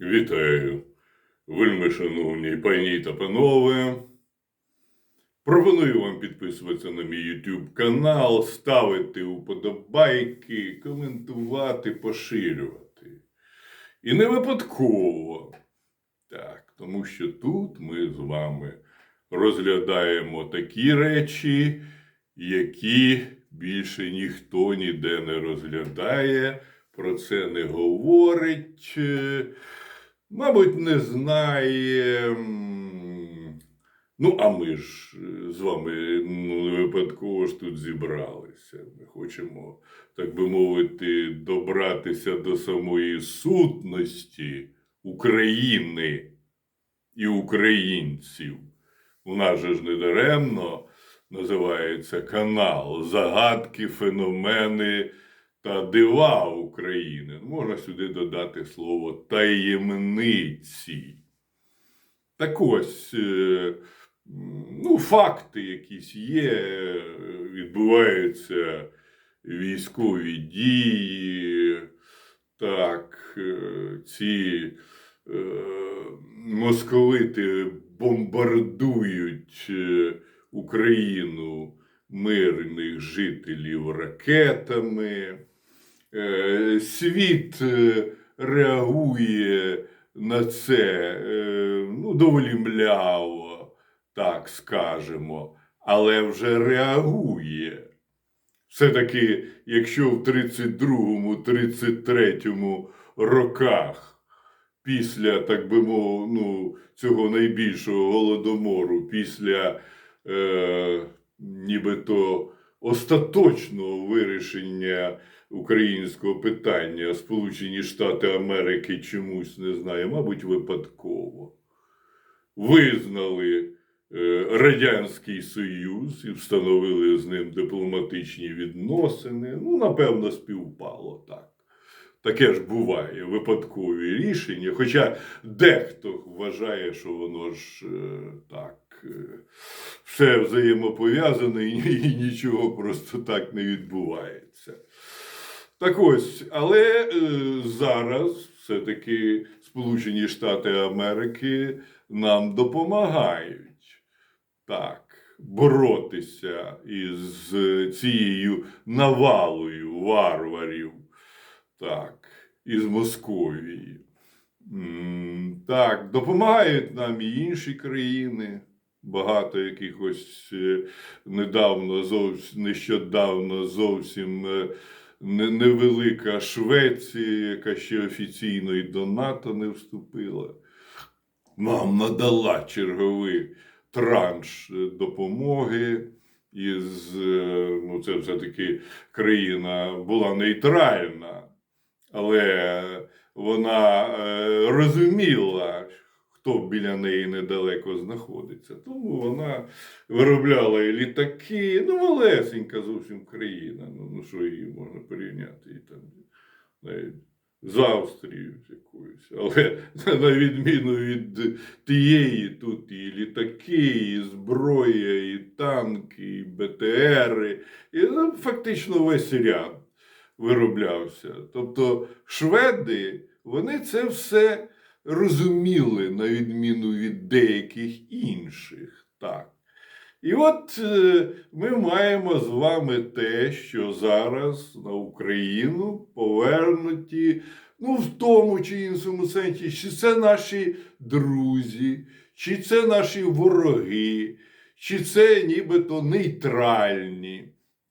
Вітаю, вельми шановні пані та панове. Пропоную вам підписуватися на мій YouTube канал, ставити уподобайки, коментувати, поширювати. І не випадково. Так, тому що тут ми з вами розглядаємо такі речі, які більше ніхто ніде не розглядає, про це не говорить, мабуть, не знає. Ну, а ми ж е, з вами ну, не випадково ж тут зібралися. Ми хочемо, так би мовити, добратися до самої сутності України і українців. У нас же ж не даремно називається канал Загадки, феномени та дива України. Можна сюди додати слово таємниці. Так ось, е, ну, факти якісь є, е, відбуваються військові дії, так, е, ці московити бомбардують Україну мирних жителів ракетами. Е, Світ е, реагує на це е, ну, доволі мляво, так скажемо, але вже реагує. Все-таки, якщо в 32-33 роках, після, так би мовити, ну, цього найбільшого голодомору, після е, нібито остаточного вирішення українського питання Сполучені Штати Америки чомусь не знаю, мабуть, випадково визнали е, Радянський Союз і встановили з ним дипломатичні відносини. Ну, напевно, співпало так. Таке ж буває випадкові рішення. Хоча дехто вважає, що воно ж е, так. Е, Все взаємопов'язане і, нічого просто так не відбувається. Так ось, але е, зараз все-таки Сполучені Штати Америки нам допомагають так, боротися із цією навалою варварів, так, із Московії. Так, допомагають нам і інші країни. Багато якихось е, недавно, зовсім нещодавно зовсім е, невелика Швеція, яка ще офіційно і до НАТО не вступила, нам надала черговий транш е, допомоги. Із, ну, це все-таки країна була нейтральна, але вона розуміла, хто біля неї недалеко знаходиться. Тому вона виробляла і літаки, ну, малесенька зовсім країна. Ну, ну що її можна порівняти і там навіть з Австрією якоюсь. Але на відміну від тієї, тут і літаки, і зброя, і танки, і БТРи, і ну, фактично весь ряд вироблявся. Тобто шведи, вони це все розуміли, на відміну від деяких інших. Так. І от е, ми маємо з вами те, що зараз на Україну повернуті, ну, в тому чи іншому сенсі, чи це наші друзі, чи це наші вороги, чи це нібито нейтральні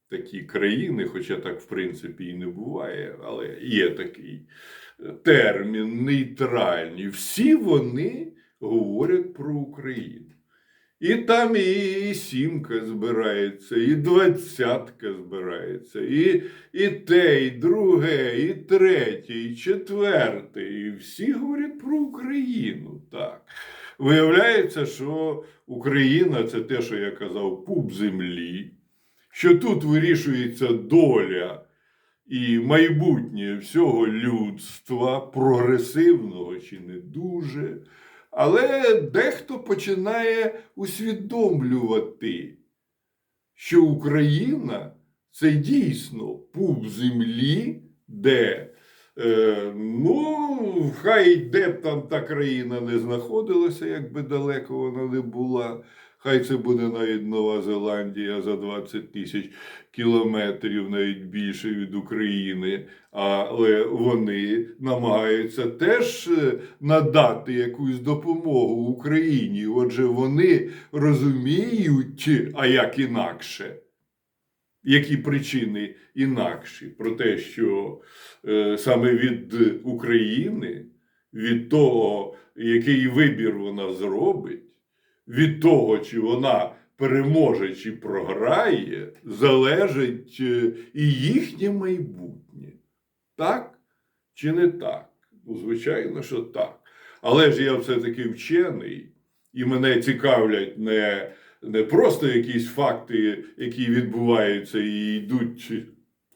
такі країни, хоча так, в принципі, і не буває, але є такий е, термін нейтральні. Всі вони говорять про Україну. І там і, сімка збирається, і двадцятка збирається, і, і те, і друге, і третє, і четверте. І всі говорять про Україну. Так. Виявляється, що Україна це те, що я казав, пуп землі, що тут вирішується доля і майбутнє всього людства, прогресивного чи не дуже. Але дехто починає усвідомлювати, що Україна це дійсно пуп землі, де Е, ну, хай де б там та країна не знаходилася, як би далеко вона не була. Хай це буде навіть Нова Зеландія за 20 тисяч кілометрів, навіть більше від України. Але вони намагаються теж е, надати якусь допомогу Україні. Отже, вони розуміють, а як інакше. Які причини інакші про те, що е, саме від України, від того, який вибір вона зробить, від того, чи вона переможе чи програє, залежить е, і їхнє майбутнє. Так чи не так? Ну, звичайно, що так. Але ж я все-таки вчений, і мене цікавлять не, не просто якісь факти, які відбуваються і йдуть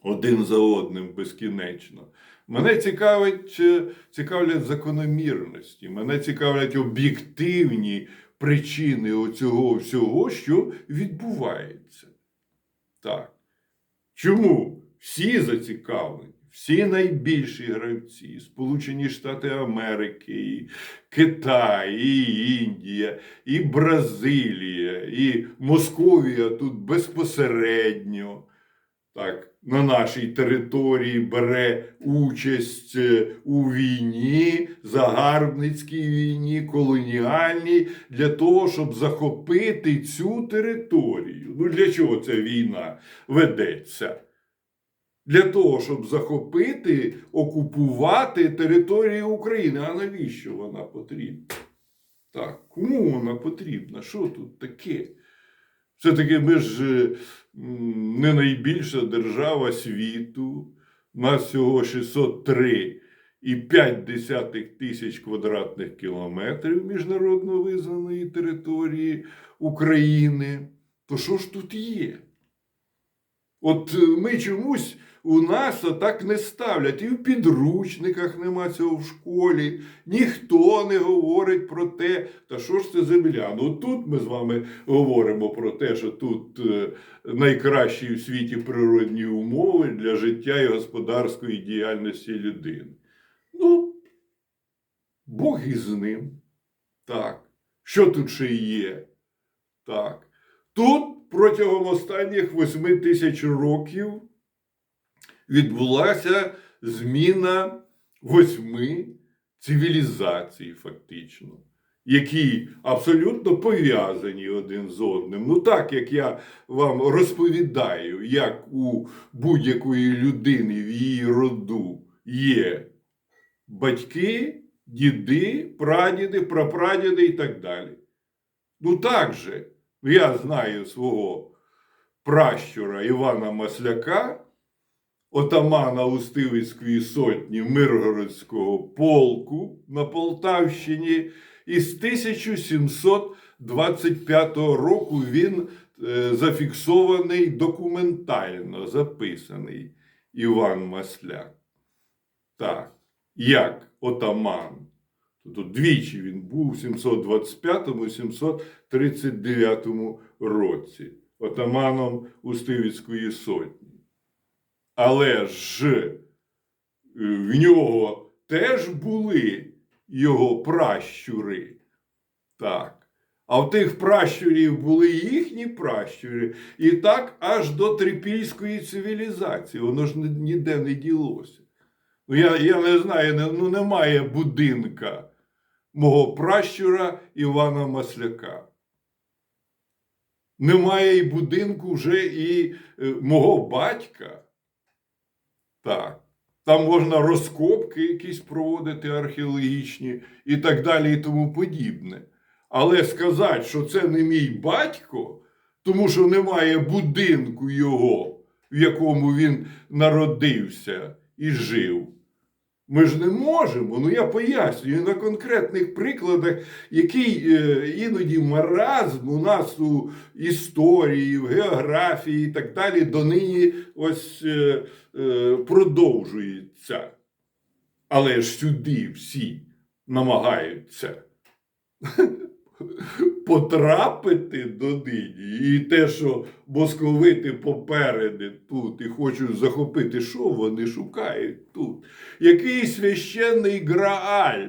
один за одним безкінечно. Мене цікавить, е, цікавлять закономірності, мене цікавлять об'єктивні причини оцього всього, що відбувається. Так. Чому всі зацікавлені, всі найбільші гравці, Сполучені Штати Америки, і Китай, і Індія, і Бразилія, і Московія тут безпосередньо. Так, на нашій території бере участь е, у війні, загарбницькій війні, колоніальній, для того, щоб захопити цю територію. Ну для чого ця війна ведеться? Для того, щоб захопити, окупувати територію України. А навіщо вона потрібна? Так, кому вона потрібна? Що тут таке? Все-таки ми ж е, не найбільша держава світу. У нас всього 603,5 тисяч квадратних кілометрів міжнародно визнаної території України. То що ж тут є? От ми чомусь у нас так не ставлять. І в підручниках нема цього в школі. Ніхто не говорить про те, та що ж це земля. Ну тут ми з вами говоримо про те, що тут е, найкращі в світі природні умови для життя і господарської діяльності людини. Ну, Бог із ним. Так. Що тут ще є? Так. Тут протягом останніх восьми тисяч років відбулася зміна восьми цивілізацій, фактично, які абсолютно пов'язані один з одним. Ну, так як я вам розповідаю, як у будь-якої людини в її роду є батьки, діди, прадіди, прапрадіди і так далі. Ну так же, я знаю свого пращура Івана Масляка, отамана Устивицької сотні Миргородського полку на Полтавщині, і з 1725 року він е, зафіксований документально записаний Іван Масляк. Так, як отаман. Тобто двічі він був у 725-739 році отаманом Устивицької сотні. Але ж е, в нього теж були його пращури. Так. А в тих пращурів були їхні пращури. І так аж до трипільської цивілізації. Воно ж ніде не ділося. Ну, я, я не знаю, ну немає будинка мого пращура Івана Масляка. Немає і будинку вже і е, мого батька. Так. Там можна розкопки якісь проводити археологічні і так далі, і тому подібне. Але сказати, що це не мій батько, тому що немає будинку його, в якому він народився і жив. Ми ж не можемо. Ну я пояснюю на конкретних прикладах, який е, іноді маразм у нас у історії, в географії і так далі донині ось е, е, продовжується. Але ж сюди всі намагаються потрапити до нині, і те, що московити попереди тут і хочуть захопити, що вони шукають тут? Який священний Грааль?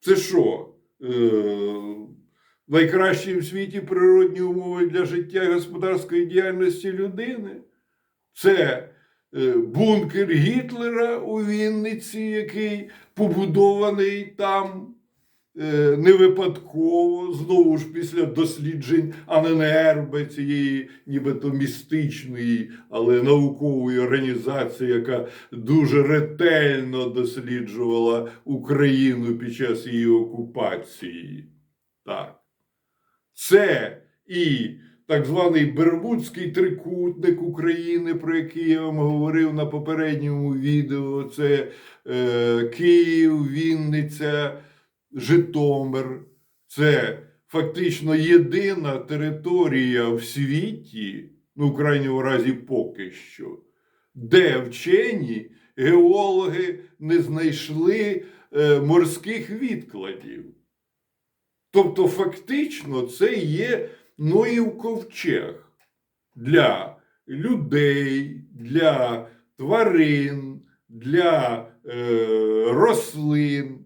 Це що? Е, найкращі в світі природні умови для життя і господарської діяльності людини? Це е, бункер Гітлера у Вінниці, який побудований там не випадково, знову ж після досліджень АННРБ, цієї нібито містичної, але наукової організації, яка дуже ретельно досліджувала Україну під час її окупації. Так. Це і так званий Бермудський трикутник України, про який я вам говорив на попередньому відео. Це е, Київ, Вінниця, Житомир. Це фактично єдина територія в світі, ну, в крайньому разі, поки що, де вчені геологи не знайшли е, морських відкладів. Тобто, фактично, це є Ноїв ковчег для людей, для тварин, для е, рослин.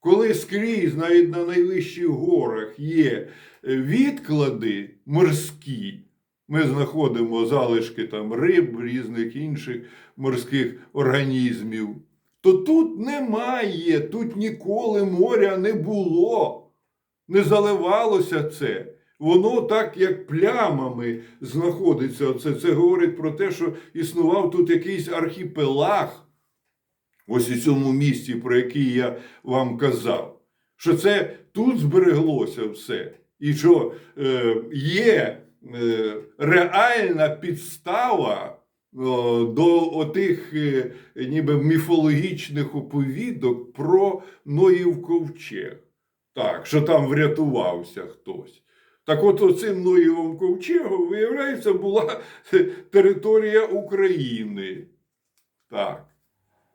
Коли скрізь, навіть на найвищих горах, є е, відклади морські, ми знаходимо залишки там риб, різних інших морських організмів, то тут немає, тут ніколи моря не було не заливалося це. Воно так, як плямами знаходиться. Оце. Це говорить про те, що існував тут якийсь архіпелаг, ось у цьому місці, про який я вам казав. Що це тут збереглося все. І що е, є е, реальна підстава о, до отих е, ніби міфологічних оповідок про Ноїв ковчег. Так, що там врятувався хтось. Так от оцим Ноєвим ковчегом, виявляється, була територія України. Так.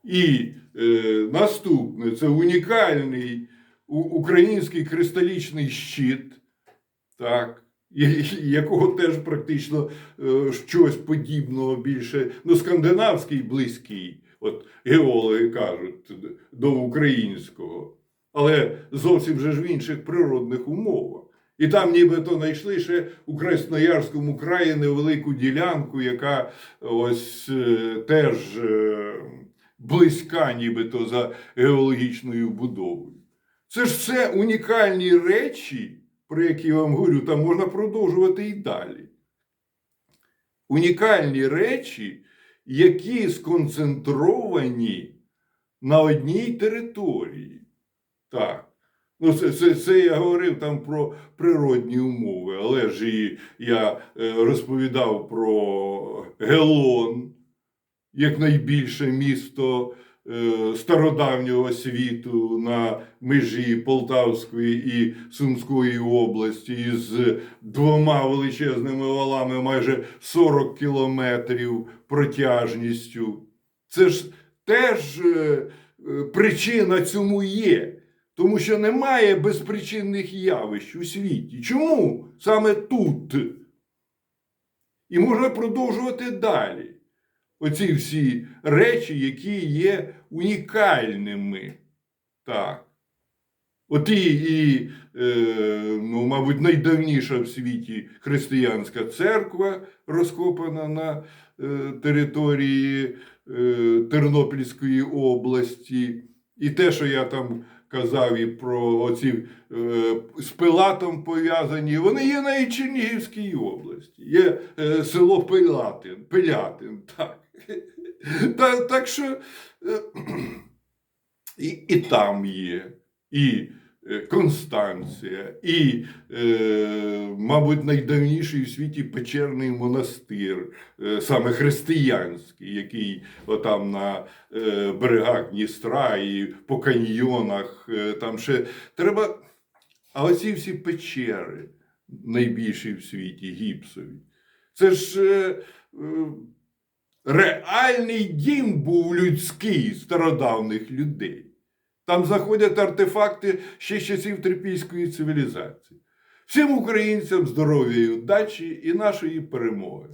І е, наступне це унікальний український кристалічний щит, так, якого теж практично е, щось подібного більше, ну, скандинавський близький, от геологи кажуть, до українського але зовсім же ж в інших природних умовах. І там нібито знайшли ще у Красноярському краї невелику ділянку, яка ось е, теж е, близька, нібито за геологічною будовою. Це ж все унікальні речі, про які я вам говорю, там можна продовжувати і далі. Унікальні речі, які сконцентровані на одній території. Так. Ну, це, це, це я говорив там про природні умови, але ж і я е, розповідав про Гелон, як найбільше місто е, стародавнього світу на межі Полтавської і Сумської області із двома величезними валами майже 40 кілометрів протяжністю. Це ж теж е, е, причина цьому є. Тому що немає безпричинних явищ у світі. Чому саме тут? І можна продовжувати далі. Оці всі речі, які є унікальними. Так. От і, і е, ну, мабуть, найдавніша в світі християнська церква розкопана на е, території е, Тернопільської області. І те, що я там казав і про оці е, з Пилатом пов'язані, вони є на Чернігівській області. Є е, село Пилатин, Пилятин, так. так, так що е, і, і там є, і е, Констанція, і, е, мабуть, найдавніший у світі печерний монастир, е, саме християнський, який отам на е, берегах Дністра і по каньйонах. е, Там ще треба. А оці всі печери, найбільші в світі, гіпсові. Це ж е, е, реальний дім був людський стародавних людей. Там заходять артефакти ще з часів трипільської цивілізації. Всім українцям здоров'я і удачі і нашої перемоги.